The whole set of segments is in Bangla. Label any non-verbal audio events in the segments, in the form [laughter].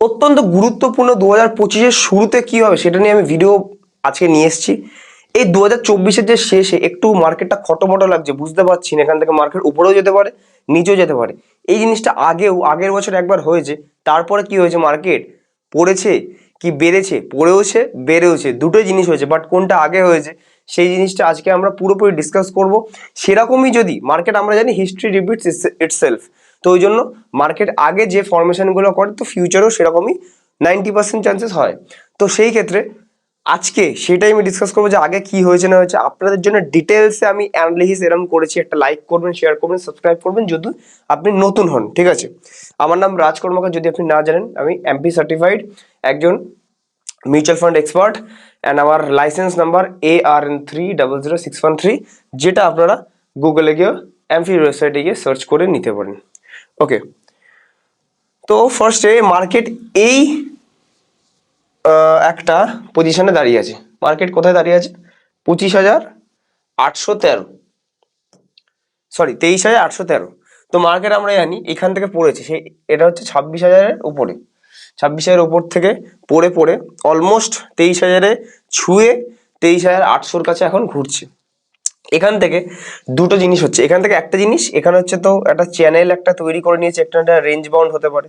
অত্যন্ত গুরুত্বপূর্ণ দু হাজার পঁচিশের শুরুতে কি হবে সেটা নিয়ে আমি ভিডিও আজকে নিয়ে এসেছি। এই দু হাজার চব্বিশের যে শেষে একটু মার্কেটটা খটোমটো লাগছে, বুঝতে পারছি না, এখান থেকে মার্কেট উপরেও যেতে পারে, নিচেও যেতে পারে। এই জিনিসটা আগেও, আগের বছর একবার হয়েছে, তারপরে কি হয়েছে মার্কেট পড়েছে কি বেড়েছে? পড়েওছে, বেড়েওছে, দুটোই জিনিস হয়েছে বাট কোনটা আগে হয়েছে, সেই জিনিসটা আজকে আমরা পুরোপুরি ডিসকাস করব। সেরকমই যদি মার্কেট আমরা জানি হিস্ট্রি রিপিটস ইটসেলফ তো ওই জন্য মার্কেট আগে যে ফরমেশনগুলো করে, তো ফিউচারেও সেরকমই নাইনটি পার্সেন্ট চান্সেস হয়। তো সেই ক্ষেত্রে আজকে সেটাই আমি ডিসকাস করব যে আগে কি হয়েছে না হয়েছে। আপনাদের জন্য ডিটেলসে আমি অ্যানালিসিস এরম করেছি, একটা লাইক করবেন শেয়ার করবেন সাবস্ক্রাইব করবেন, যদি আপনি নতুন হন, ঠিক আছে? আমার নাম রাজ কর্মকার, যদি আপনি না জানেন, আমি এমপি সার্টিফাইড একজন মিউচুয়াল ফান্ড এক্সপার্ট অ্যান্ড আমার licence number A R N three double zero six one three যেটা আপনারা গুগলে গিয়ে এমপি ওয়েবসাইটে গিয়ে সার্চ করে নিতে পারেন। ওকে তো ফার্স্টে মার্কেট এই একটা পজিশনে দাঁড়িয়ে আছে। মার্কেট কোথায় দাঁড়িয়ে আছে? পঁচিশ হাজার আটশো তেরো। সরি তেইশ হাজার আটশো তেরো। তো মার্কেট আমরা জানি এখান থেকে পড়েছে। সেই এটা হচ্ছে ছাব্বিশ হাজারের উপরে। ছাব্বিশ হাজারের উপর থেকে পড়ে পড়ে অলমোস্ট তেইশ হাজারে ছুঁয়ে তেইশ হাজার আটশোর কাছে এখন ঘুরছে। এখান থেকে দুটো জিনিস হচ্ছে। এখান থেকে একটা জিনিস, এখানে হচ্ছে তো একটা চ্যানেল একটা তৈরি করে নিয়েছে, একটা রেঞ্জ বাউন্ড হতে পারে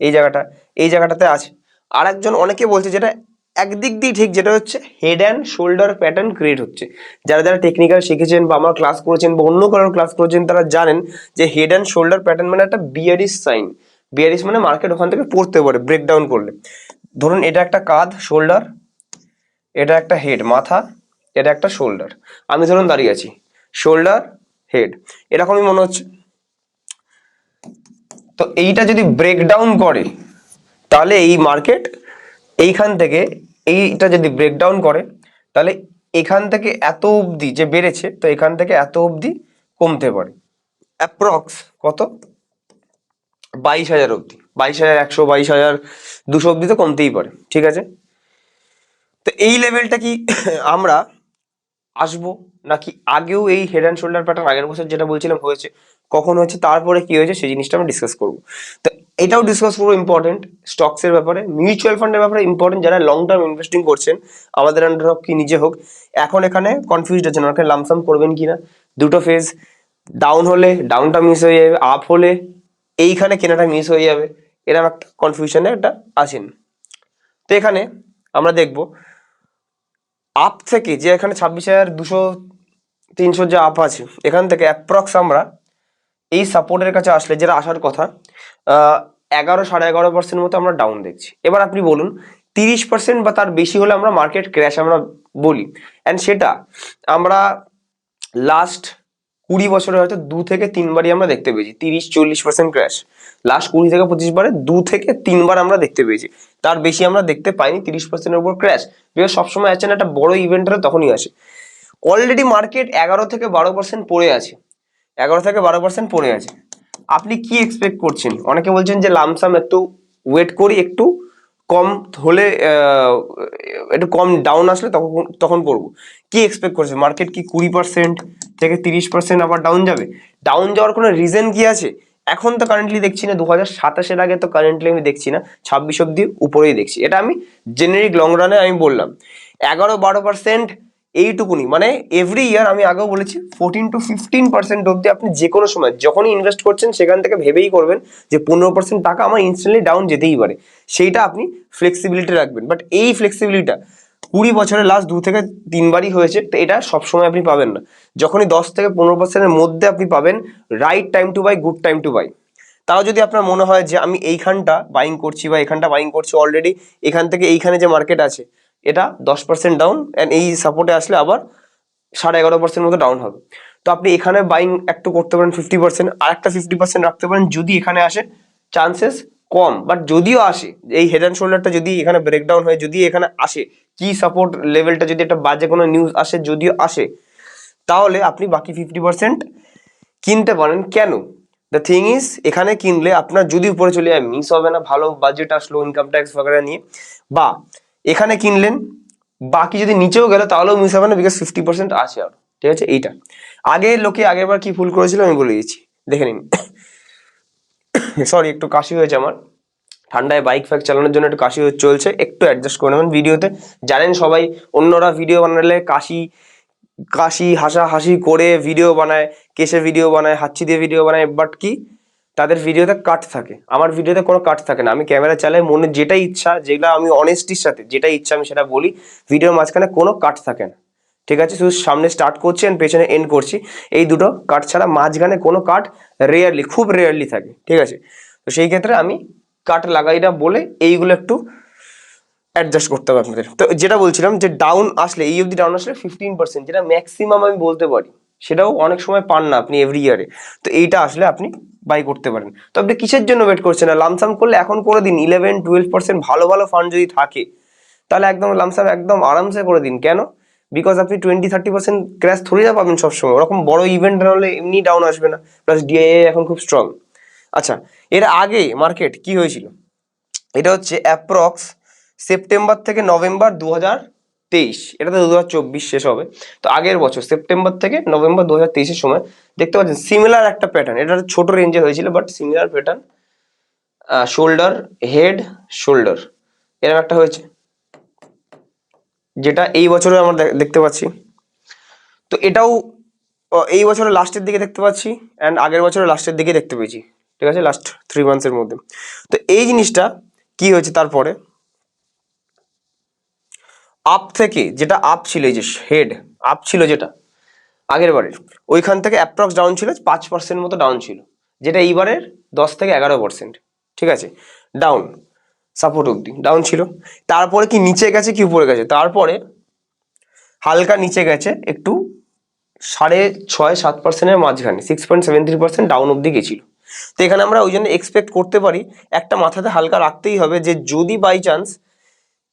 এই জায়গাটা। এই জায়গাটাতে আছে। আর একজন অনেকে বলছে যেটা একদিক দিয়ে ঠিক, যেটা হচ্ছে head and shoulder pattern create হচ্ছে। যারা যারা টেকনিক্যাল শিখেছেন বা আমার ক্লাস করেছেন বা অন্য কারোর ক্লাস করেছেন, তারা জানেন যে হেড অ্যান্ড শোল্ডার প্যাটার্ন মানে একটা বিয়ারিস সাইন বিয়ারিস মানে মার্কেট ওখান থেকে পড়তে পারে ব্রেকডাউন করলে। ধরুন এটা একটা কাঁধ শোল্ডার এটা একটা হেড মাথা এটা একটা শোল্ডার আমি ধরুন দাঁড়িয়ে আছি। শোল্ডার হেড এরকমই মনে হচ্ছে। তো এইটা যদি ব্রেকডাউন করে, তাহলে এই মার্কেট এইখান থেকে এইটা যদি ব্রেকডাউন করে, তাহলে এখান থেকে এত অবধি যে বেড়েছে, তো এখান থেকে এত অবধি কমতে পারে। অ্যাপ্রক্স কত? বাইশ হাজার অবধি। বাইশ হাজার একশো, বাইশ হাজার দুশো অবধি তো কমতেই পারে। ঠিক আছে? তো এই লেভেলটা কি আমরা আসব? নাকি আগেও এই হেড অ্যান্ড শোল্ডার প্যাটার্ন আগের বছর যেটা বলছিলাম হয়েছে, কখন হয়েছে, তারপরে কি হয়েছে, সেই জিনিসটা আমরা ডিসকাস করব। তো এটাও ডিসকাস করব ইম্পর্টেন্ট স্টকসের ব্যাপারে মিউচুয়াল ফান্ডের ব্যাপারে ইম্পর্টেন্ট যারা লং টার্ম ইনভেস্টিং করছেন, আমাদের আন্ডার হোক কি নিজে হোক, এখন এখানে কনফিউজড আছেন ওখানে লামসাম করবেন কি না দুটো ফেজ ডাউন হলে ডাউনটা মিস হয়ে যাবে আপ হলে এইখানে কেনাটা মিস হয়ে যাবে, এরকম একটা কনফিউশনে একটা আছেন। তো এখানে আমরা দেখব আপ থেকে যে এখানে ছাব্বিশ হাজার দুশো, তিনশো যে আপ আছে, এখান থেকে অ্যাপ্রক্স আমরা এই সাপোর্টের কাছে আসলে যেটা আসার কথা এগারো সাড়ে এগারো পার্সেন্ট মতো আমরা ডাউন দেখছি। এবার আপনি বলুন, তিরিশ পার্সেন্ট বা তার বেশি হলে আমরা মার্কেট ক্র্যাশ আমরা বলি। অ্যান্ড সেটা আমরা লাস্ট কুড়ি বছরে হয়তো দু থেকে তিনবারই আমরা দেখতে পেয়েছি, তিরিশ চল্লিশ পার্সেন্ট ক্র্যাশ লাস্ট কুড়ি থেকে পঁচিশ বারে দু থেকে তিনবার আমরা দেখতে পেয়েছি। তার বেশি আমরা দেখতে পাইনি, তিরিশ পার্সেন্টের উপর ক্র্যাশ বিকজ সবসময় আছে না, একটা বড় ইভেন্ট তখনই আসে। অলরেডি মার্কেট এগারো থেকে বারো পার্সেন্ট পড়ে আছে। এগারো থেকে বারো পার্সেন্ট পড়ে আছে। আপনি কি এক্সপেক্ট করছেন? অনেকে বলছেন যে লামসাম একটু ওয়েট করি, একটু কম হলে একটু কম ডাউন আসলে তখন তখন করব। কি এক্সপেক্ট করছে? মার্কেট কি কুড়ি পার্সেন্ট থেকে তিরিশ পার্সেন্ট আবার ডাউন যাবে? ডাউন যাওয়ার কোনো রিজন কি আছে? এখন তো কারেন্টলি দেখছি না দু হাজার সাতাশের আগে তো কারেন্টলি আমি দেখছি না, ছাব্বিশ অব্দি উপরেই দেখছি। এটা আমি জেনারিক লং রানে আমি বললাম। এগারো বারো পার্সেন্ট এইটুকুনি মানে এভরি ইয়ার আমি আগেও বলেছি ফোরটিন টু ফিফটিন পার্সেন্ট অব্দি আপনি যে কোনো সময়, যখনই ইনভেস্ট করছেন, সেখান থেকে ভেবেই করবেন যে পনেরো পার্সেন্ট টাকা আমার ইনস্ট্যান্টলি ডাউন যেতেই পারে। সেইটা আপনি ফ্লেক্সিবিলিটি রাখবেন। বাট এই ফ্লেক্সিবিলিটিটা কুড়ি বছরের লাস্ট দু থেকে তিনবারই হয়েছে, তো এটা সবসময় আপনি পাবেন না। যখনই দশ থেকে পনেরো পার্সেন্টের মধ্যে আপনি পাবেন right time to buy good time to buy তাও যদি আপনার মনে হয় যে আমি এইখানটা বাইং করছি বা এখানটা বাইং করছি অলরেডি এখান থেকে এইখানে যে মার্কেট আছে, এটা দশ পার্সেন্ট ডাউন অ্যান্ড এই সাপোর্টে আসলে আবার সাড়ে এগারো পার্সেন্ট মতো ডাউন হবে। তো আপনি এখানে বাইং একটু করতে পারেন ফিফটি পার্সেন্ট আর একটা ফিফটি পার্সেন্ট রাখতে পারেন, যদি এখানে আসে চান্সেস কম বাট যদিও আসে, এই হেড অ্যান্ড শোল্ডারটা যদি এখানে ব্রেকডাউন হয়, যদি এখানে আসে, কি সাপোর্ট লেভেলটা যদি একটা বাজে কোনো নিউজ আসে, যদিও আসে, তাহলে আপনি বাকি ফিফটি পার্সেন্ট কিনতে পারেন। কেন? দ্য থিং ইজ এখানে কিনলে আপনার যদি উপরে চলে যায় মিস হবে না, ভালো বাজেট আসলো ইনকাম ট্যাক্স বগেরা নিয়ে, বা এখানে কিনলেন, বাকি যদি নিচেও গেল, তাহলেও মিস হবে না বিকজ ফিফটি পার্সেন্ট আছে আর। ঠিক আছে? এইটা। আগে লোকে আগেরবার কি ভুল করেছিল আমি বলে দিচ্ছি। দেখে নিন। [coughs] সরি একটু কাশি হয়েছে আমার। ঠান্ডায় বাইক ফাইক চালানোর জন্য একটু কাশি চলছে, একটু অ্যাডজাস্ট করে নেবেন ভিডিওতে জানেন সবাই, অন্যরা ভিডিও বানালে কাশি কাশি হাসা হাসি করে ভিডিও বানায়, কেসে ভিডিও বানায় হাচ্ছি দিয়ে ভিডিও বানায় বাট কি? তাদের ভিডিওতে কাট থাকে। আমার ভিডিওতে কোনো কাট থাকে না। আমি ক্যামেরা চালাই, মনে যেটা ইচ্ছা যেটা আমি অনেস্টির সাথে যেটা ইচ্ছা আমি সেটা বলি ভিডিওর মাঝখানে কোনো কাট থাকে না। ঠিক আছে? শুধু সামনে স্টার্ট করছি অ্যান্ড পেছনে এন্ড করছি। এই দুটো কাট ছাড়া মাঝখানে কোনো কাট রেয়ারলি খুব রেয়ারলি থাকে, ঠিক আছে? তো সেই ক্ষেত্রে আমি কাট লাগাই না বলে এইগুলো একটু অ্যাডজাস্ট করতে হবে আপনাদের। তো যেটা বলছিলাম যে ডাউন আসলে, এই অবধি ডাউন আসলে ফিফটিন পার্সেন্ট যেটা ম্যাক্সিমাম আমি বলতে পারি, সেটাও অনেক সময় পান না আপনি এভরি ইয়ারে তো এইটা আসলে আপনি বাই করতে পারেন। তো আপনি কিসের জন্য ওয়েট করছেন? না লামসাম করলে এখন করে দিন ইলেভেন টুয়েলভ পার্সেন্ট ভালো ভালো ফান্ড যদি থাকে, তাহলে একদম লামসাম একদম আরামসে করে দিন। কেন? বিকজ আপনি টোয়েন্টি থার্টি পার্সেন্ট ক্র্যাশ থরি না পাবেন সবসময়। ওরকম বড় ইভেন্ট না হলে এমনি ডাউন আসবে না। প্লাস ডিআইএ এখন খুব স্ট্রং আচ্ছা এর আগে মার্কেট কি হয়েছিল? এটা হচ্ছে অ্যাপ্রক্স সেপ্টেম্বর থেকে নভেম্বর দু হাজার তেইশ। এটা তো দু হাজার চব্বিশ শেষ হবে। তো আগের বছর সেপ্টেম্বর থেকে নভেম্বর দু হাজার তেইশের সময় দেখতে পাচ্ছেন সিমিলার একটা প্যাটার্ন এটা ছোট রেঞ্জে হয়েছিল but similar pattern shoulder head shoulder এরকম একটা হয়েছে। যেটা এই বছরে আমরা দেখতে পাচ্ছি। তো এটাও এই বছরের লাস্টের দিকে দেখতে পাচ্ছি অ্যান্ড আগের বছরের লাস্টের দিকে দেখতে পেয়েছি। ঠিক আছে? লাস্ট থ্রি মান্থসের মধ্যে। তো এই জিনিসটা কি হয়েছে তারপরে? আপ থেকে যেটা আপ ছিল, এই যে হেড আপ ছিল যেটা, আগের বারের, ওইখান থেকে অ্যাপ্রক্স ডাউন ছিল, পাঁচ পার্সেন্ট মতো ডাউন ছিল, যেটা এইবারের দশ থেকে এগারো পার্সেন্ট ঠিক আছে? ডাউন সাপোর্ট অবধি ডাউন ছিল। তারপরে কি নিচে গেছে কি উপরে গেছে? তারপরে হালকা নিচে গেছে, একটু সাড়ে ছয়, সাত পার্সেন্টের মাঝখানে six point seven three percent down অবধি গেছিল। তো এখানে আমরা ওই জন্য এক্সপেক্ট করতে পারি, একটা মাথাতে হালকা রাখতেই হবে যে যদি বাই চান্স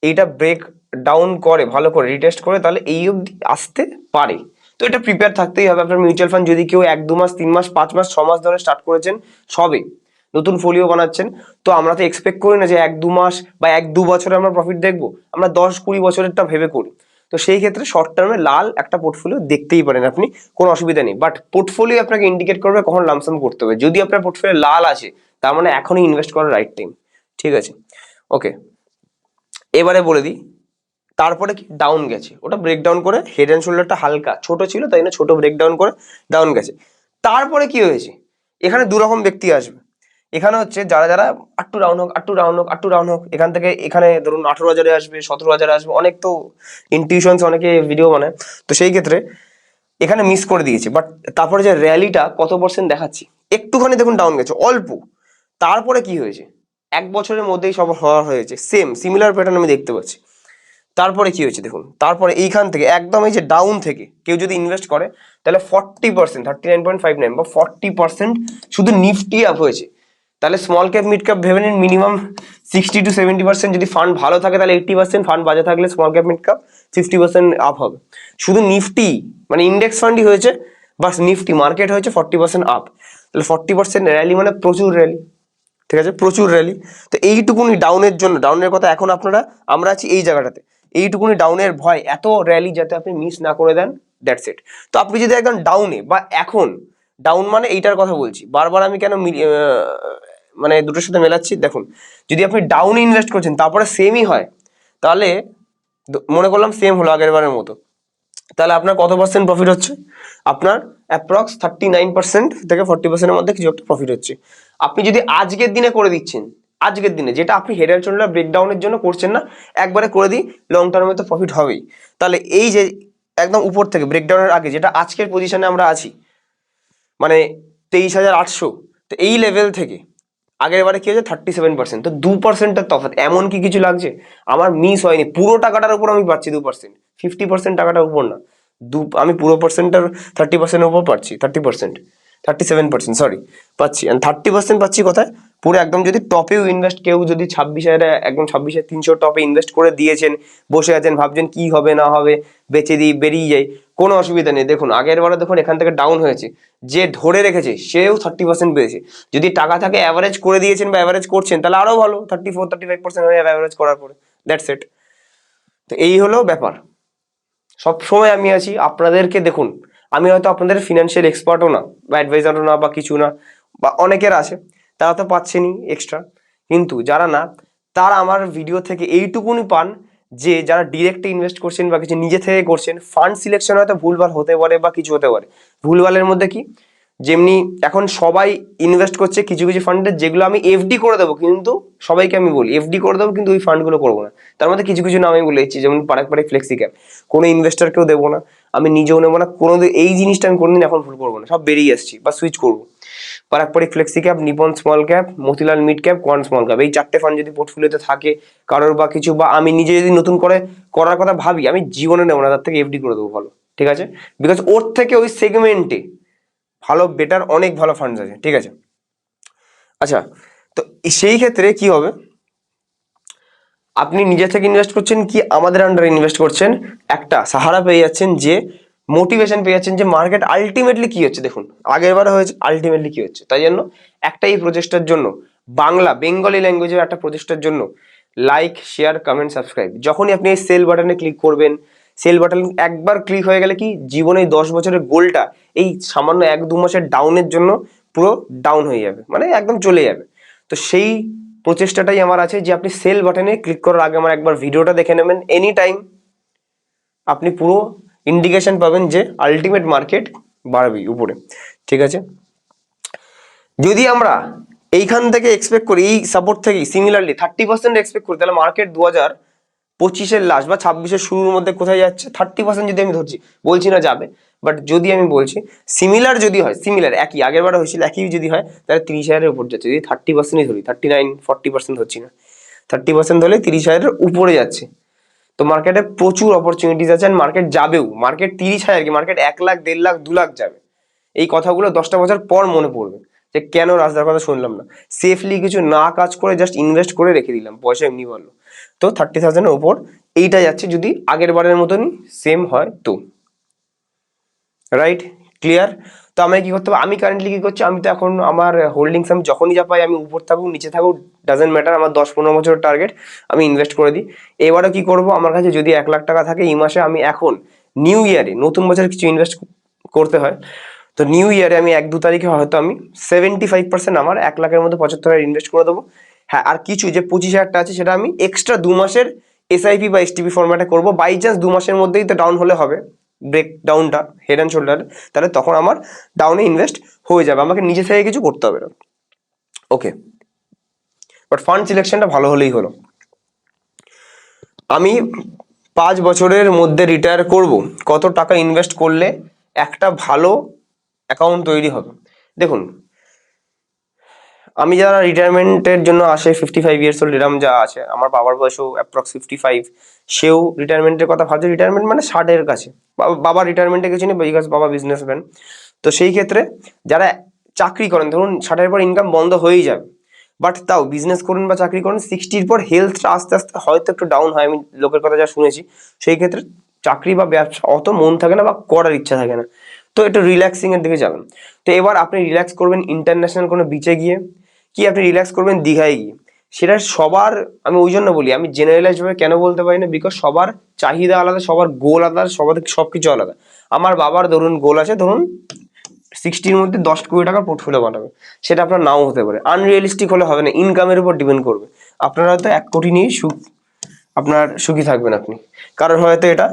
এইটা ব্রেক ডাউন করে, ভালো করে রিটেস্ট করে, তাহলে এই অবধি আসতে পারে। তো এটা প্রিপেয়ার থাকতেই হবে। আপনার মিউচুয়াল ফান্ড যদি কেউ এক, দু মাস, তিন মাস, পাঁচ মাস, ছ মাস ধরে স্টার্ট করেছেন, সবে। নতুন ফোলিও বানাচ্ছেন। তো আমরা তো এক্সপেক্ট করি না যে এক দু মাস বা এক দু বছরে আমরা প্রফিট দেখব। আমরা দশ কুড়ি বছরেরটা ভেবে করি। তো সেই ক্ষেত্রে শর্ট টার্মে লাল একটা পোর্টফোলিও দেখতেই পারেন আপনি, কোনো অসুবিধা নেই। বাট পোর্টফোলিও আপনাকে ইন্ডিকেট করবে কখন লামসাম করতে হবে। যদি আপনার পোর্টফোলিও লাল আছে, তার মানে এখনই ইনভেস্ট করার রাইট টাইম ঠিক আছে? ওকে এবারে বলে দিই, তারপরে কি? ডাউন গেছে। ওটা ব্রেকডাউন করে হেড অ্যান্ড শোল্ডারটা হালকা। ছোট ছিল, তাই না? ছোট ব্রেকডাউন করে ডাউন গেছে। তারপরে কি হয়েছে? এখানে দু রকম ব্যক্তি আসবে। এখানে হচ্ছে যারা যারা আটটু রাউন্ড হোক আটটু ডাউন হোক আটটু রাউন্ড হোক, এখান থেকে এখানে ধরুন আঠেরো হাজারে আসবে, সতেরো হাজারে আসবে, অনেক তো ইনটিউশনস অনেকে ভিডিও বানায়। তো সেই ক্ষেত্রে এখানে মিস করে দিয়েছে। বাট তারপরে যে র্যালিটা কত পার্সেন্ট দেখাচ্ছি? একটুখানি দেখুন ডাউন গেছে, অল্প। তারপরে কি হয়েছে? এক বছরের মধ্যেই সব হওয়া হয়েছে। সেম সিমিলার প্যাটার্ন আমি দেখতে পাচ্ছি। তারপরে কি হয়েছে দেখুন? তারপরে এইখান থেকে একদম এই যে ডাউন থেকে কেউ যদি ইনভেস্ট করে, তাহলে forty percent thirty nine point five nine বা ফর্টি পার্সেন্ট শুধু নিফটি আপ হয়েছে। তাহলে স্মল ক্যাপ মিড ক্যাপ ভেবে নিন minimum sixty to seventy percent যদি ফান্ড ভালো থাকে, তাহলে এইট্টি পার্সেন্ট ফান্ড বাজে থাকলে small cap mid cap sixty percent up হবে। শুধু নিফটি মানে ইন্ডেক্স ফান্ডই হয়েছে, বাস নিফটি মার্কেট হয়েছে ফর্টি পার্সেন্ট আপ তাহলে ফর্টি পার্সেন্ট র্যালি মানে প্রচুর র্যালি ঠিক আছে? প্রচুর র্যালি তো এইটুকুনি ডাউনের জন্য ডাউনের কথা এখন আপনারা, আমরা আছি এই জায়গাটাতে। এইটুকুনি ডাউনের ভয়, এত র্যালি যাতে আপনি মিস না করে দেন দ্যাটস ইট তো আপনি যদি একদম ডাউনে বা এখন ডাউন মানে এইটার কথা বলছি, বারবার আমি কেন মানে দুটোর সাথে মেলাচ্ছি। দেখুন, যদি আপনি ডাউনে ইনভেস্ট করছেন, তারপরে সেমই হয়, তাহলে মনে করলাম সেম হলো আগের বারের মতো। তাহলে আপনার কত পার্সেন্ট প্রফিট হচ্ছে? আপনার অ্যাপ্রক্স থার্টি নাইন পার্সেন্ট থেকে ফর্টি পার্সেন্টের মধ্যে কিছু একটা প্রফিট হচ্ছে। আপনি যদি আজকের দিনে করে দিচ্ছেন, আজকের দিনে যেটা আপনি হেড অ্যান্ড শোল্ডার ব্রেকডাউনের জন্য করছেন না, একবারে করে দিই লং টার্মে তো প্রফিট হবেই। তাহলে এই যে একদম উপর থেকে ব্রেকডাউনের আগে যেটা আজকের পজিশনে আমরা আছি মানে তেইশ হাজার আটশো, তো এই লেভেল থেকে আগের বারে কি হয়েছে? থার্টি সেভেন পার্সেন্ট তো দু পার্সেন্টের তফাৎ। এমন কি কিছু লাগছে? আমার মিস হয়নি। পুরো টাকাটার উপর আমি পাচ্ছি দু পার্সেন্ট ফিফটি পার্সেন্ট টাকাটার উপর না। দু, আমি পুরো পার্সেন্টের থার্টি পার্সেন্টের উপর পাচ্ছি। Thirty percent thirty seven percent sorry পাচ্ছি। অ্যান্ড থার্টি পার্সেন্ট পাচ্ছি কোথায়? পুরো একদম যদি টপেও ইনভেস্ট কেউ যদি ছাব্বিশ হাজার, একদম ছাব্বিশ হাজার তিনশো টপে ইনভেস্ট করে দিয়েছেন, বসে আছেন, ভাবছেন কি হবে, না হবে, বেচে দিই বেরিয়ে যাই, কোনো অসুবিধা নেই। দেখুন, আগের বারে দেখুন, এখান থেকে ডাউন হয়েছে। যে ধরে রেখেছে, সেও থার্টি পার্সেন্ট পেয়েছে। যদি টাকা থাকে অ্যাভারেজ করে দিয়েছেন বা অ্যাভারেজ করছেন, তাহলে আরও ভালো thirty four thirty five percent হয়ে যাবে অ্যাভারেজ করার পরে। দ্যাটস ইট তো এই হলো ব্যাপার। সব সময় আমি আছি, আপনাদেরকে দেখুন। আমি হয়তো আপনাদের ফিনান্সিয়াল এক্সপার্টও না, বা অ্যাডভাইজারও না, বা কিছু না, বা অনেকের আছে। তারা তো পাচ্ছেনই এক্সট্রা কিন্তু যারা না, তারা আমার ভিডিও থেকে এইটুকুনি পান যে যারা ডিরেক্টে ইনভেস্ট করছেন বা কিছু নিজে থেকে করছেন ফান্ড সিলেকশন হয়তো ভুলভাল হতে পারে বা কিছু হতে পারে। ভুলভালের মধ্যে কি? যেমনি এখন সবাই ইনভেস্ট করছে কিছু কিছু ফান্ডে যেগুলো আমি এফডি করে দেবো, কিন্তু সবাইকে আমি বলি এফডি করে দেবো, কিন্তু ওই ফান্ডগুলো করব না। তার মধ্যে কিছু কিছু নাম আমি বলে দিচ্ছি, যেমন পারাক পারাক ফ্লেক্সি ক্যাপ কোনো ইনভেস্টারকেও দেবো না, আমি নিজেও নেব না কোনো এই জিনিসটা আমি কোনোদিন এখন ভুল করব না, সব বেরিয়ে আসছি বা সুইচ করব। Parag Parikh flexi cap Nippon small cap Motilal mid cap Quant small cap এই চারটে ফান্ড যদি পোর্টফোলিওতে থাকে, কারোর বা কিছু বা আমি নিজে যদি নতুন করে করার কথা ভাবি, আমি জীবনে নেব না, তার থেকে এফডি করে দেবো ভালো, ঠিক আছে? বিকজ ওর থেকে ওই সেগমেন্টে ভালো বেটার অনেক ভালো ফান্ডস আছে, ঠিক আছে? আচ্ছা তো সেই ক্ষেত্রে কি হবে? আপনি নিজে থেকে ইনভেস্ট করছেন কি? আমাদের আন্ডারে ইনভেস্ট করছেন। একটা, সাহারা পেয়ে যাচ্ছেন যে মোটিভেশন পেয়ে যাচ্ছেন যে মার্কেট আলটিমেটলি কি হচ্ছে? দেখুন আগের বারে হয়েছে আলটিমেটলি কি হচ্ছে? তাই জন্য একটা এই প্রচেষ্টার জন্য, বাংলা বেঙ্গলি ল্যাঙ্গুয়েজের একটা প্রচেষ্টার জন্য লাইক শেয়ার কমেন্ট সাবস্ক্রাইব যখনই আপনি এই সেল বাটনে ক্লিক করবেন সেল বাটন একবার ক্লিক হয়ে গেলে কি, জীবনে দশ বছরের গোলটা এই সামান্য এক দু মাসের ডাউনের জন্য পুরো ডাউন হয়ে যাবে মানে একদম চলে যাবে। তো সেই প্রচেষ্টাটাই আমার আছে যে আপনি সেল বাটনে ক্লিক করার আগে আমার একবার ভিডিওটা দেখে নেবেন এনি টাইম আপনি পুরো ইন্ডিকেশন পাবেন যে আলটিমেট মার্কেট বাড়বেই উপরে, ঠিক আছে? যদি আমরা এইখান থেকে এক্সপেক্ট করি, এই সাপোর্ট থেকে সিমিলারলি থার্টি পার্সেন্ট এক্সপেক্ট করি, তাহলে মার্কেট দু হাজার পঁচিশের লাস্ট বা ছাব্বিশের শুরুর মধ্যে কোথায় যাচ্ছে? থার্টি পার্সেন্ট যদি আমি ধরছি, বলছি না যাবে বাট যদি আমি বলছি সিমিলার যদি হয় সিমিলার একই, আগের বার হয়েছিল, একই যদি হয়, তাহলে তিরিশ হাজারের উপর যাচ্ছে, যদি থার্টি পার্সেন্টই ধরি থার্টি নাইন ফর্টি পার্সেন্ট ধরছি না থার্টি পার্সেন্ট ধরলে তিরিশ হাজারের উপরে যাচ্ছে। তো মার্কেটে প্রচুর অপরচুনিটিস আছে আর মার্কেট যাবেও। মার্কেট তিরিশ হাজার কি? মার্কেট এক লাখ, দেড় লাখ, দু লাখ যাবে। এই কথাগুলো দশটা বছর পর মনে পড়বে যে কেন রাস্তার কথা শুনলাম না। সেফলি কিছু না কাজ করে জাস্ট ইনভেস্ট করে রেখে দিলাম। পয়সা এমনি বলল তো থার্টি থাউজেন্ডের ওপর এইটা যাচ্ছে যদি আগের বারের মতনই সেম হয় তো। রাইট ক্লিয়ার তো আমি কি করতে হবে? আমি কারেন্টলি কি করছি? আমি তো এখন আমার হোল্ডিংস আমি যখনই যা পাই আমি উপর থাকুক, নিচে থাকুক ডাজেন্ট ম্যাটার আমার দশ পনেরো বছরের টার্গেট আমি ইনভেস্ট করে দিই। এবারে কি করব? আমার কাছে যদি এক লাখ টাকা থাকে, এই মাসে আমি এখন নিউ ইয়ারে নতুন বছর কিছু ইনভেস্ট করতে হয়, তো নিউ ইয়ারে আমি এক দু তারিখে হয়তো আমি সেভেন্টি ফাইভ পার্সেন্ট আমার এক লাখের মধ্যে পঁচাত্তর হাজার ইনভেস্ট করে দেবো। হ্যাঁ আর কিছু যে পঁচিশ হাজারটা আছে, সেটা আমি এক্সট্রা দু মাসের এসআইপি বা এসটিপি ফরম্যাটে করব। বাই চান্স দু মাসের মধ্যেই তো ডাউন হলে হবে। ব্রেক ডাউনটা হেড অ্যান্ড শোল্ডার তাহলে তখন আমার ডাউনে ইনভেস্ট হয়ে যাবে। আমাকে নিজে থেকে কিছু করতে হবে না। ওকে বাট ফান্ড সিলেকশনটা ভালো হলেই হলো। আমি পাঁচ বছরের মধ্যে রিটায়ার করব। কত টাকা ইনভেস্ট করলে একটা ভালো অ্যাকাউন্ট তৈরি হবে? দেখুন, আমি যারা রিটায়ারমেন্টের জন্য আসে ফিফটি ফাইভ ইয়ার্স ওল্ড এরম যা আছে, আমার বাবার বয়সও অ্যাপ্রক্স ফিফটি ফাইভ সেও রিটায়ারমেন্টের কথা ভাবছে। রিটায়ারমেন্ট মানে ষাটের কাছে। বাবা- রিটায়ারমেন্টে কিছু নেই বিকজ বাবা বিজনেসম্যান তো সেই ক্ষেত্রে যারা চাকরি করেন, ধরুন ষাটের পর ইনকাম বন্ধ হয়েই যাবে। বাট তাও বিজনেস করুন বা চাকরি করুন সিক্সটির পর হেলথটা আস্তে আস্তে হয়তো একটু ডাউন হয়। আমি লোকের কথা যা শুনেছি, সেই ক্ষেত্রে চাকরি বা ব্যবসা অত মন থাকে না বা করার ইচ্ছা থাকে না। তো একটু রিল্যাক্সিং এর দিকে যাবেন। তো এবার আপনি রিল্যাক্স করবেন ইন্টারন্যাশনাল কোনো বিচে গিয়ে, কি আপনি রিল্যাক্স করবেন দীঘায় গিয়ে। সেটা সবার, আমি ওই জন্য বলি, আমি জেনারেলাইজ ভাবে কেন বলতে পারি না? বিকজ সবার চাহিদা আলাদা, সবার গোল আলাদা, সবার সব কিছু আলাদা। আমার বাবার ধরুন গোল আছে, ধরুন সিক্সটির মধ্যে দশ কোটি টাকার পোর্টফোলিও বানাবে। সেটা আপনার নাও হতে পারে। আনরিয়েলিস্টিক হলে হবে না ইনকামের উপর ডিপেন্ড করবে। আপনার হয়তো এক কোটি নিয়েই সুখ, আপনার সুখী থাকবেন আপনি। কারোর হয়তো এটা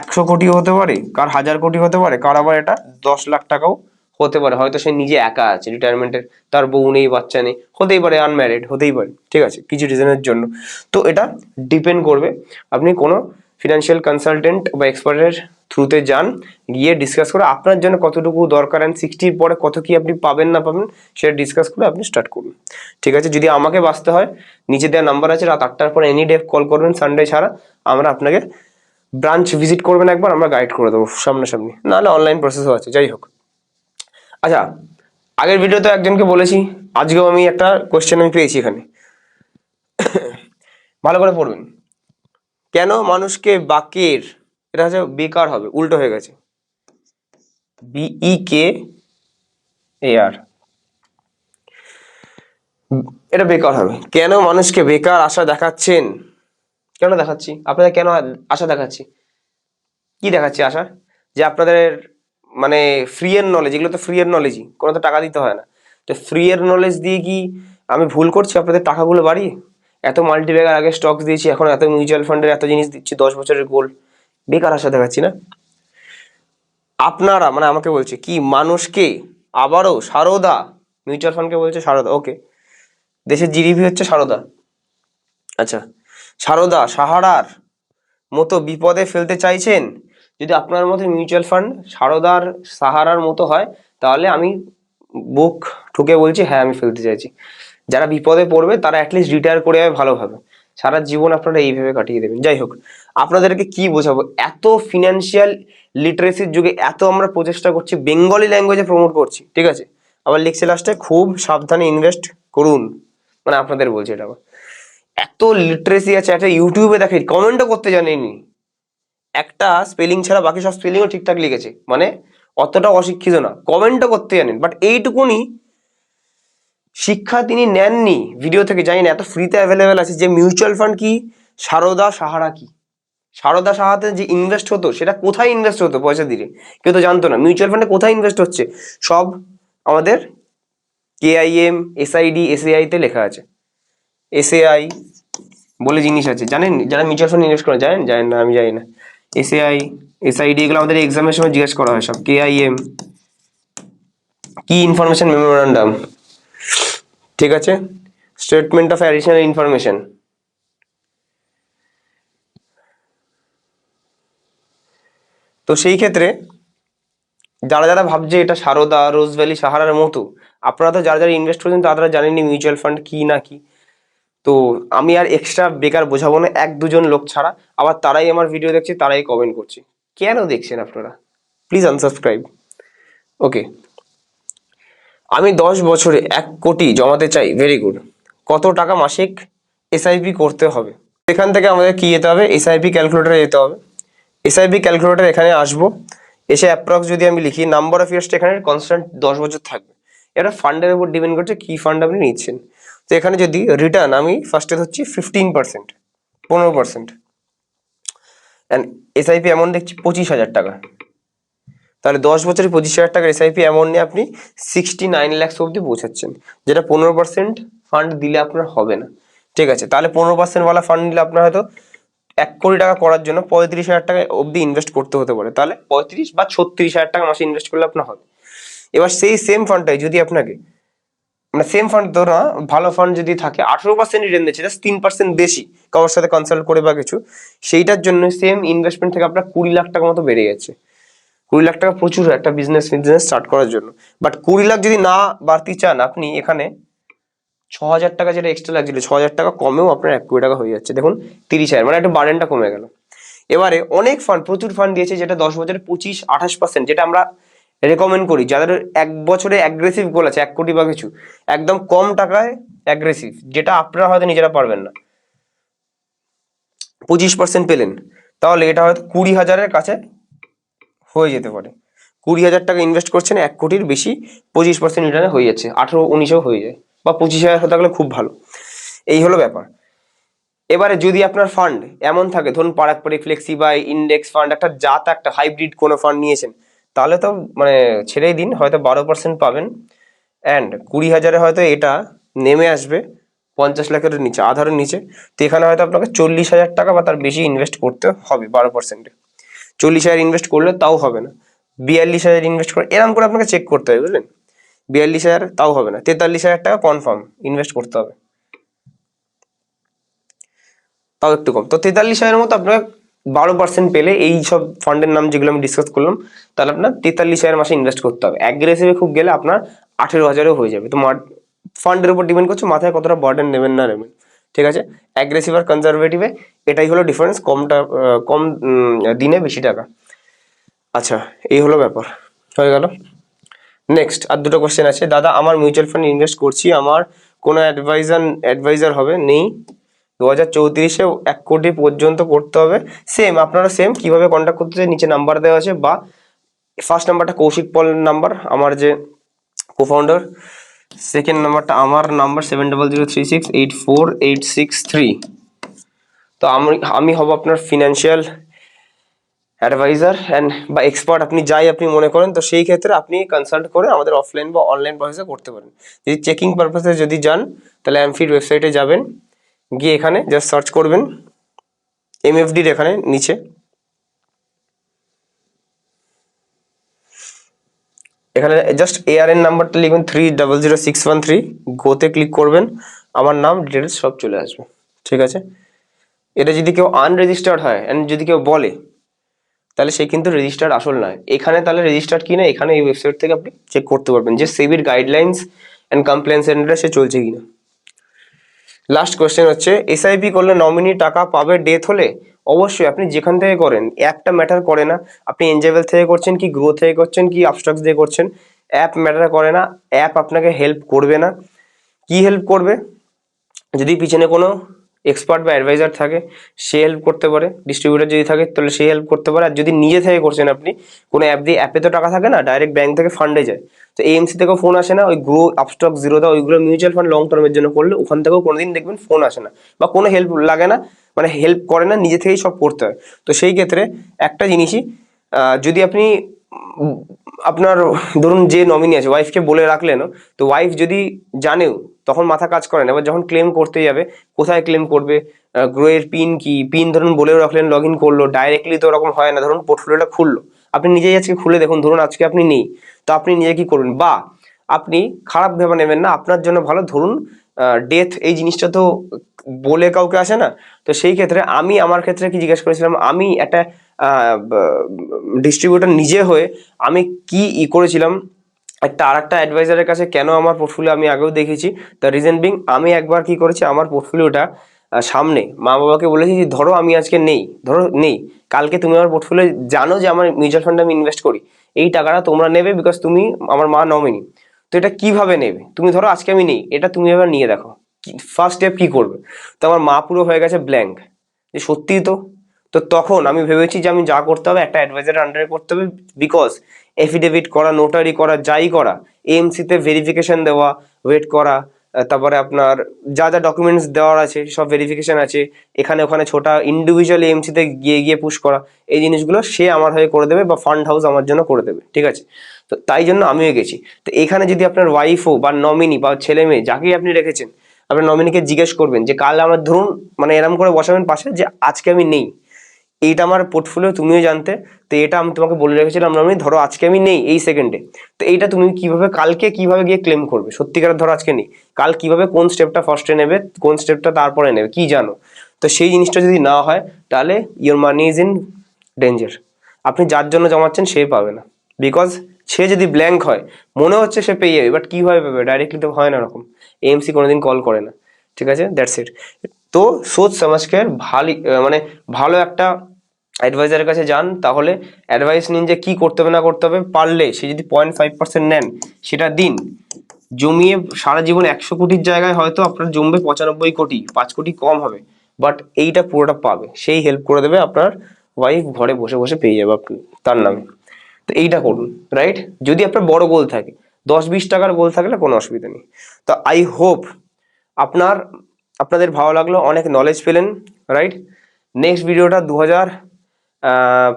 একশো কোটি হতে পারে, কার হাজার কোটি হতে পারে, কার আবার এটা দশ লাখ টাকাও হতে পারে, হয়তো সে নিজে একা আছে রিটায়ারমেন্টের তার বউ নেই, বাচ্চা নেই, হতেই পারে আনম্যারিড হতেই পারে, ঠিক আছে, কিছু রিজনের জন্য। তো এটা ডিপেন্ড করবে, আপনি কোনো ফিনান্সিয়াল কনসালটেন্ট বা এক্সপার্টের থ্রুতে যান, গিয়ে ডিসকাস করে আপনার জন্য কতটুকু দরকার অ্যান্ড সিক্সটির পরে কত কি আপনি পাবেন না পাবেন, সেটা ডিসকাস করে আপনি স্টার্ট করুন। ঠিক আছে, যদি আমাকে বাঁচতে হয়, নিচে দেওয়া নাম্বার আছে, রাত আটটার পর এনি ডে কল করবেন সানডে ছাড়া, আমরা আপনাকে ব্রাঞ্চ ভিজিট করবেন একবার, আমরা গাইড করে দেবো সামনাসামনি, নাহলে অনলাইন প্রসেসও আছে, যাই হোক। আচ্ছা আগের ভিডিওতে একজনকে বলেছি, আজকেও আমি একটা কোশ্চেন আমি পেয়েছি এখানে। ভালো করে পড়বেন। কেন মানুষকে বাকের, এটা হচ্ছে বেকার হবে, উল্টো হয়ে গেছে। বিই কে এ আর এটা বেকার হবে। কেন মানুষকে বেকার আশা দেখাচ্ছেন? কেন দেখাচ্ছি? আপনাদের কেন আশা দেখাচ্ছি? কি দেখাচ্ছি আশা? যে আপনাদের মানে ফ্রি এর নলেজ এগুলো তো ফ্রি এর নলেজই কোনো তো টাকা দিতে হয় না। তো ফ্রি এর নলেজ দিয়ে কি আমি ভুল করছি? আপনাদের টাকাগুলো বাড়িয়ে? এত মাল্টিব্যাগের আগে স্টক দিয়েছি, এখন এত মিউচুয়াল ফান্ডের এত জিনিস দিচ্ছি, দশ বছরের গোল বেকার আশা দেখাচ্ছি না। আপনারা মানে আমাকে বলছে, কি মানুষকে আবারও সারদা মিউচুয়াল ফান্ডকে বলছে সারদা ওকে দেশের জিডিপি হচ্ছে সারদা। আচ্ছা সারদা, সাহারার মতো বিপদে ফেলতে চাইছেন যদি আপনার মতো মিউচুয়াল ফান্ড সারদার সাহারার মতো হয়, তাহলে আমি বুক ঠুকে বলছি হ্যাঁ আমি ফেলতে চাইছি। যারা বিপদে পড়বে, তারা অ্যাটলিস্ট রিটায়ার করে যাবে ভালোভাবে। সারা জীবন আপনারা এইভাবে কাটিয়ে দেবেন। যাই হোক, আপনাদেরকে কি বোঝাবো? এত ফিনান্সিয়াল লিটারেসির যুগে এত আমরা প্রচেষ্টা করছি বেঙ্গলি ল্যাঙ্গুয়েজে প্রমোট করছি, ঠিক আছে? আবার লিখছে লাস্টে খুব সাবধানে ইনভেস্ট করুন। মানে আপনাদের বলছি এটা আবার। এত লিটারেসি আছে, একটা ইউটিউবে দেখে কমেন্টও করতে জানেনি একটা স্পেলিং ছাড়া বাকি সব স্পেলিংও ঠিকঠাক লিখেছে। মানে অতটা অশিক্ষিত না। কমেন্টও করতে জানেন। বাট এইটুকুনি শিক্ষা তিনি নেননি ভিডিও থেকে। জানি না এত ফ্রিতে অ্যাভেলেবেল আছে যে মিউচুয়াল ফান্ড কি? সারদা সাহারা কি? সারদা সাহাতে যে ইনভেস্ট হতো, সেটা কোথায় ইনভেস্ট হতো পয়সা দিয়ে? কেউ তো জানতো না। মিউচুয়াল ফান্ডে কোথায় ইনভেস্ট হচ্ছে? সব আমাদের কেআইএম এসআইডি এসএআই তে লেখা আছে। এসএআই বলে জিনিস আছে। জানেন? যারা মিউচুয়াল ফান্ড ইনভেস্ট করে, জানেন? জানেন না, আমি জানি না। এসএআই এসআইডি এগুলো আমাদের এক্সামের সময় জিজ্ঞেস করা হয় সব। কেআইএম কি ইনফরমেশন মেমোরান্ডাম ঠিক আছে? স্টেটমেন্ট অফ অ্যাডিশনাল ইনফরমেশন তো সেই ক্ষেত্রে যারা যারা ভাবছে এটা সারদা রোজ ভ্যালি সাহারার মতো, আপনারা তো যারা যারা ইনভেস্ট করছেন তারা জানেননি মিউচুয়াল ফান্ড কি না কি। তো আমি আর এক্সট্রা বেকার বোঝাবো না, এক দুজন লোক ছাড়া। আবার তারাই আমার ভিডিও দেখছে, তারাই কমেন্ট করছে। কেন দেখছেন আপনারা? প্লিজ আনসাবস্ক্রাইব ওকে আমি দশ বছরে এক কোটি জমাতে চাই ভেরি গুড কত টাকা মাসিক এসআইপি করতে হবে? এখান থেকে আমাদের কি যেতে হবে? এসআইপি ক্যালকুলেটারে যেতে হবে। এসআইপি ক্যালকুলেটার এখানে আসব। এসে অ্যাপ্রক্স যদি আমি লিখি নাম্বার অফ ইয়ার্সটা এখানে কনস্ট্যান্ট দশ বছর থাকবে। এটা ফান্ডের উপর ডিপেন্ড করছে কি ফান্ড আপনি নিচ্ছেন। তো এখানে যদি রিটার্ন আমি ফার্স্টে ধরছি ফিফটিন পার্সেন্ট পনেরো পার্সেন্ট অ্যান্ড এসআইপি অ্যামাউন্ট দেখছি পঁচিশ হাজার টাকা। তাহলে দশ বছরে পঁচিশ হাজার টাকার এসআইপি অ্যামাউন্ট নিয়ে আপনি সিক্সটি নাইন ল্যাক্স অবধি পৌঁছাচ্ছেন, যেটা পনেরো পার্সেন্ট ফান্ড দিলে আপনার হবে না। ঠিক আছে, তাহলে পনেরো পার্সেন্টওয়ালা ফান্ড নিলে আপনার হয়তো এক কোটি টাকা করার জন্য পঁয়ত্রিশ হাজার টাকা অবধি ইনভেস্ট করতে হতে পারে। তাহলে পঁয়ত্রিশ বা ছত্রিশ হাজার টাকা মাসে ইনভেস্ট করলে আপনার হবে। এবার সেই সেম ফান্ডটাই যদি আপনাকে মানে সেম ফান্ড ধরো না, ভালো ফান্ড যদি থাকে আঠেরো পার্সেন্ট রিটার্ন দিচ্ছে জাস্ট তিন পার্সেন্ট বেশি কারোর সাথে কনসাল্ট করে বা কিছু সেইটার জন্য সেম ইনভেস্টমেন্ট থেকে আপনার কুড়ি লাখ টাকা মতো বেড়ে গেছে। কুড়ি লাখ টাকা প্রচুর একটা বিজনেস বিজনেস স্টার্ট করার জন্য। বাট কুড়ি লাখ যদি না বাড়তি চান আপনি এখানে ছ হাজার টাকা যেটা এক্সট্রা লাগছিল ছ হাজার টাকা কমেও আপনার এক কোটি টাকা হয়ে যাচ্ছে। দেখুন তিরিশ হাজার মানে একটা বার্ডেনটা কমে গেল। এবারে অনেক ফান্ড প্রচুর ফান্ড দিয়েছে যেটা দশ বছরে পঁচিশ আঠাশ পার্সেন্ট যেটা আমরা রেকমেন্ড করি। যাদের এক বছরে অ্যাগ্রেসিভ গোল আছে, এক কোটি বা কিছু, একদম কম টাকায় অ্যাগ্রেসিভ যেটা আপনারা হয়তো নিজেরা পারবেন না। পঁচিশ পার্সেন্ট পেলেন, তাহলে এটা হয়তো কুড়ি হাজারের কাছে হয়ে যেতে পারে। কুড়ি হাজার টাকা ইনভেস্ট করছেন, এক কোটির বেশি পঁচিশ পার্সেন্ট রিটার্নে হয়ে যাচ্ছে, আঠেরো উনিশেও হয়ে যায়, বা পঁচিশ হাজার গেলে খুব ভালো। এই হলো ব্যাপার। এবারে যদি আপনার ফান্ড এমন থাকে, ধরুন পারাক পারি ফ্লেক্সি বা ইন্ডেক্স ফান্ড একটা জাত, একটা হাইব্রিড কোনো ফান্ড নিয়েছেন তাহলে তো মানে ছেড়েই দিন, হয়তো বারো পার্সেন্ট পাবেন। অ্যান্ড কুড়ি হাজারে হয়তো এটা নেমে আসবে, পঞ্চাশ লাখের নিচে, আধারের নিচে। তো এখানে হয়তো আপনাকে চল্লিশ হাজার টাকা বা তার বেশি ইনভেস্ট করতে হবে বারো পার্সেন্টে চল্লিশ হাজার ইনভেস্ট করলে তাও হবে না। বিয়াল্লিশ হাজার ইনভেস্ট করে এরকম করে আপনাকে চেক করতে হবে, বুঝলেন? বিয়াল্লিশ হাজার তাও হবে না, তেতাল্লিশ হাজার টাকা কনফার্ম ইনভেস্ট করতে হবে। তাও একটু কম। তো তেতাল্লিশ হাজারের মতো আপনার বারো পার্সেন্ট পেলে এই সব ফান্ডের নাম যেগুলো আমি ডিসকাস করলাম, তাহলে আপনার তেতাল্লিশ হাজার মাসে ইনভেস্ট করতে হবে। অ্যাগ্রেসিভে খুব গেলে আপনার আঠেরো হাজারেও হয়ে যাবে। তো ফান্ডের উপর ডিপেন্ড করছে, মাথায় কতটা বার্ডেন নেবেন না নেবেন। ঠিক আছে? অ্যাগ্রেসিভ আর কনজারভেটিভে এটাই হলো ডিফারেন্স কমটা কম দিনে বেশি টাকা। আচ্ছা এই হলো ব্যাপার। হয়ে গেল। নেক্সট আর দুটো কোশ্চেন আছে। দাদা, আমার মিউচুয়াল ফান্ড ইনভেস্ট করছি, আমার কোনো অ্যাডভাইজার অ্যাডভাইজার হবে? নেই। দু হাজার চৌত্রিশে এক কোটি পর্যন্ত করতে হবে। সেম আপনারা সেম কীভাবে কন্ট্যাক্ট করতে চাই, নিচে নাম্বার দেওয়া আছে বা ফার্স্ট নাম্বারটা কৌশিক পল নাম্বার আমার যে কোফাউন্ডার সেকেন্ড নাম্বারটা আমার number seven double zero three six eight four eight six three তো আমি আমি হব আপনার ফিনান্সিয়াল অ্যাডভাইজার অ্যান্ড বা এক্সপার্ট আপনি যাই আপনি মনে করেন, তো সেই ক্ষেত্রে আপনি কনসাল্ট করে আমাদের অফলাইন বা অনলাইন প্রসেসে করতে পারেন। যদি চেকিং পারপাসে যদি যান, তাহলে অ্যামফিড ওয়েবসাইটে যাবেন। গিয়ে এখানে জাস্ট সার্চ করবেন এমএফডির এখানে নিচে। এখানে জাস্ট এআরএন নাম্বারটা লিখবেন three double zero six one three গোতে ক্লিক করবেন, আমার নাম ডিটেলস সব চলে আসবে, ঠিক আছে? এটা যদি কেউ আনরেজিস্টার্ড হয় অ্যান্ড যদি কেউ বলে, তাহলে সে কিন্তু রেজিস্টার্ড আসল নয়। এখানে তাহলে রেজিস্টার্ড কি না, এখানে এই ওয়েবসাইট থেকে আপনি চেক করতে পারবেন যে সেবির গাইডলাইন্স অ্যান্ড কমপ্লেন সেন্টারে সে চলছে কিনা। লাস্ট কোয়েশ্চেন হচ্ছে এসআইপি করলে নমিনি টাকা পাবে ডেথ হলে? অবশ্যই আপনি যেখান থেকে করেন অ্যাপটা ম্যাটার করে না। আপনি এনজেবেল থেকে করছেন কি গ্রো থেকে করছেন কি আপস্টক্স দিয়ে করছেন? অ্যাপ ম্যাটার করে না অ্যাপ আপনাকে হেল্প করবে না। কি হেল্প করবে? যদি পিছনে কোনো এক্সপার্ট বা অ্যাডভাইজার থাকে, সে হেল্প করতে পারে। ডিস্ট্রিবিউটার যদি থাকে, তাহলে সে হেল্প করতে পারে। আর যদি নিজে থেকে করছেন আপনি, কোনো অ্যাপ দিয়ে অ্যাপে তো টাকা থাকে না ডাইরেক্ট ব্যাংক থেকে ফান্ডে যায়। তো এএমসি থেকেও ফোন আসে না, ওই গ্রো আপস্টক জিরোদা ওইগুলো মিউচুয়াল ফান্ড লং টার্মের জন্য করলে ওখান থেকেও কোনোদিন দেখবেন ফোন আসে না বা কোনো হেল্প লাগে না মানে হেল্প করে না, নিজে থেকেই সব করতে হয়। তো সেই ক্ষেত্রে একটা জিনিসই যদি আপনি আপনার, ধরুন যে নমিনি আছে ওয়াইফকে বলে রাখলেনও তো ওয়াইফ যদি জানেও তখন মাথা কাজ করে না। এবার যখন ক্লেম করতে যাবে, কোথায় ক্লেম করবে? গ্রোয়ের পিন কি? পিন ধরুন বলেও রাখলেন লগ ইন করল ডাইরেক্টলি তো ওরকম হয় না। ধরুন পোর্টফোলিওটা খুললো। আপনি নিজেই আজকে খুলে দেখুন, ধরুন আজকে আপনি নেই। তো আপনি নিজে কি করবেন? বা আপনি খারাপ ভেবে নেবেন না, আপনার জন্য ভালো। ধরুন ডেথ এই জিনিসটা তো বলে কাউকে আসে না। তো সেই ক্ষেত্রে আমি আমার ক্ষেত্রে কি জিজ্ঞেস করেছিলাম, আমি একটা ডিস্ট্রিবিউটার নিজে হয়ে আমি কি ই করেছিলাম একটা আর একটা অ্যাডভাইজারের কাছে কেন আমার পোর্টফোলিও আমি আগেও দেখেছি? দ্য রিজন বিং আমি একবার কি করেছি, আমার পোর্টফোলিওটা সামনে মা বাবাকে বলেছি যে, ধরো আমি আজকে নেই, ধরো নেই, কালকে তুমি আমার পোর্টফোলিও জানো যে, আমার মিউচুয়াল ফান্ডে আমি ইনভেস্ট করি। এই টাকাটা তোমরা নেবে বিকজ তুমি আমার মা নমিনি। তো এটা কীভাবে নেবে? তুমি ধরো আজকে আমি নেই, এটা তুমি এবার নিয়ে দেখো। ফার্স্ট স্টেপ কি করবে? তো আমার মা পুরো হয়ে গেছে ব্ল্যাঙ্ক যে, সত্যিই তো? তো তখন আমি ভেবেছি যে, আমি যা করতে হবে, একটা অ্যাডভাইজার আন্ডারে করতে হবে বিকজ এফিডেভিট করা নোটারি করা, যাই করা এএমসিতে ভেরিফিকেশন দেওয়া ওয়েট করা তারপরে আপনার যা যা ডকুমেন্টস দেওয়ার আছে, সব ভেরিফিকেশন আছে, এখানে ওখানে ছোটা ইন্ডিভিজুয়াল এএমসিতে গিয়ে গিয়ে পুশ করা, এই জিনিসগুলো সে আমার হয়ে করে দেবে বা ফান্ড হাউস আমার জন্য করে দেবে, ঠিক আছে? তো তাই জন্য আমিও গেছি। তো এখানে যদি আপনার ওয়াইফও বা নমিনি বা ছেলে মেয়ে যাকেই আপনি রেখেছেন, আপনার নমিনিকে জিজ্ঞেস করবেন যে, কাল আমার ধরুন মানে এরম করে বসাবেন পাশে যে, আজকে আমি নেই। এইটা আমার পোর্টফোলিও তুমিও জানতে। তো এটা আমি তোমাকে বলে রেখেছিলাম নমিনি ধরো আজকে আমি নেই এই সেকেন্ডে তো এইটা তুমি কীভাবে, কালকে কীভাবে গিয়ে ক্লেম করবে? সত্যিকার ধরো আজকে নেই। কাল কীভাবে কোন স্টেপটা ফার্স্টে নেবে, কোন স্টেপটা তারপরে নেবে, কি জানো? তো সেই জিনিসটা যদি না হয়, তাহলে your money is in danger আপনি যার জন্য জমাচ্ছেন, সে পাবে না। বিকজ সে যদি ব্ল্যাঙ্ক হয়, মনে হচ্ছে সে পেয়ে যাবে বাট কীভাবে পাবে ডাইরেক্টলি তো হয় না এরকম এএমসি কোনোদিন কল করে না। ঠিক আছে? দ্যাটস ইট তো সোচ সমাজকে ভালো মানে ভালো একটা অ্যাডভাইজারের কাছে যান, তাহলে অ্যাডভাইস নিন যে কী করতে হবে না করতে হবে। পারলে সে যদি পয়েন্ট ফাইভ পার্সেন্ট নেন, সেটা দিন। জমিয়ে সারা জীবন একশো কোটির জায়গায় হয়তো আপনার জমবে পঁচানব্বই কোটি, পাঁচ কোটি কম হবে। বাট এইটা পুরোটা পাবে। সেই হেল্প করে দেবে আপনার ওয়াইফ ঘরে বসে বসে পেয়ে যাবে আপনি, তার নামে। তো এইটা করুন রাইট যদি আপনার বড় গোল থাকে, দশ বিশ টাকার গোল থাকলে কোনো অসুবিধা নেই। তো আই হোপ আপনার আপনাদের ভালো লাগল, অনেক নলেজ পেলেন রাইট নেক্সট ভিডিওটা দু হাজার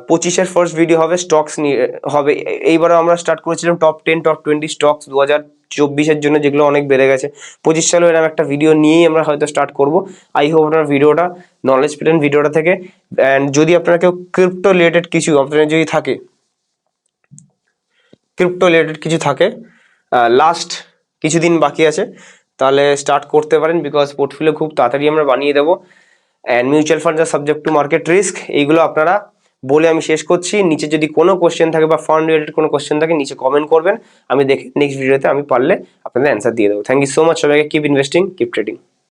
পঁচিশের ফার্স্ট ভিডিও হবে স্টকস নিয়ে, হবে। এ- এইবারে আমরা স্টার্ট করেছিলাম top ten top twenty stocks দু হাজার চব্বিশের জন্য, যেগুলো অনেক বেড়ে গেছে। পঁচিশ সালেও এরকম একটা ভিডিও নিয়েই আমরা হয়তো স্টার্ট করব। আই হোপ আপনার ভিডিওটা নলেজ পেলেন ভিডিওটা থেকে। অ্যান্ড যদি আপনার কেউ ক্রিপ্টো রিলেটেড কিছু আপনার যদি থাকে ক্রিপ্টো রিলেটেড কিছু থাকে লাস্ট কিছুদিন বাকি আছে তাহলে স্টার্ট করতে পারেন বিকজ পোর্টফোলিও খুব তাড়াতাড়ি আমরা বানিয়ে দেবো। অ্যান্ড মিউচুয়াল ফান্ড যা সাবজেক্ট টু মার্কেট রিস্ক এইগুলো আপনারা বলে আমি শেষ করছি। নিচে যদি কোনো কোশ্চেন থাকে বা ফান্ড রিলেটেড কোনো কোশ্চেন থাকে, নিচে কমেন্ট করবেন। আমি দেখে নেক্সট ভিডিওতে আমি পারলে আপনাদের অ্যান্সার দিয়ে দেবো। থ্যাংক ইউ সো মাচ সবাইকে। Keep investing keep trading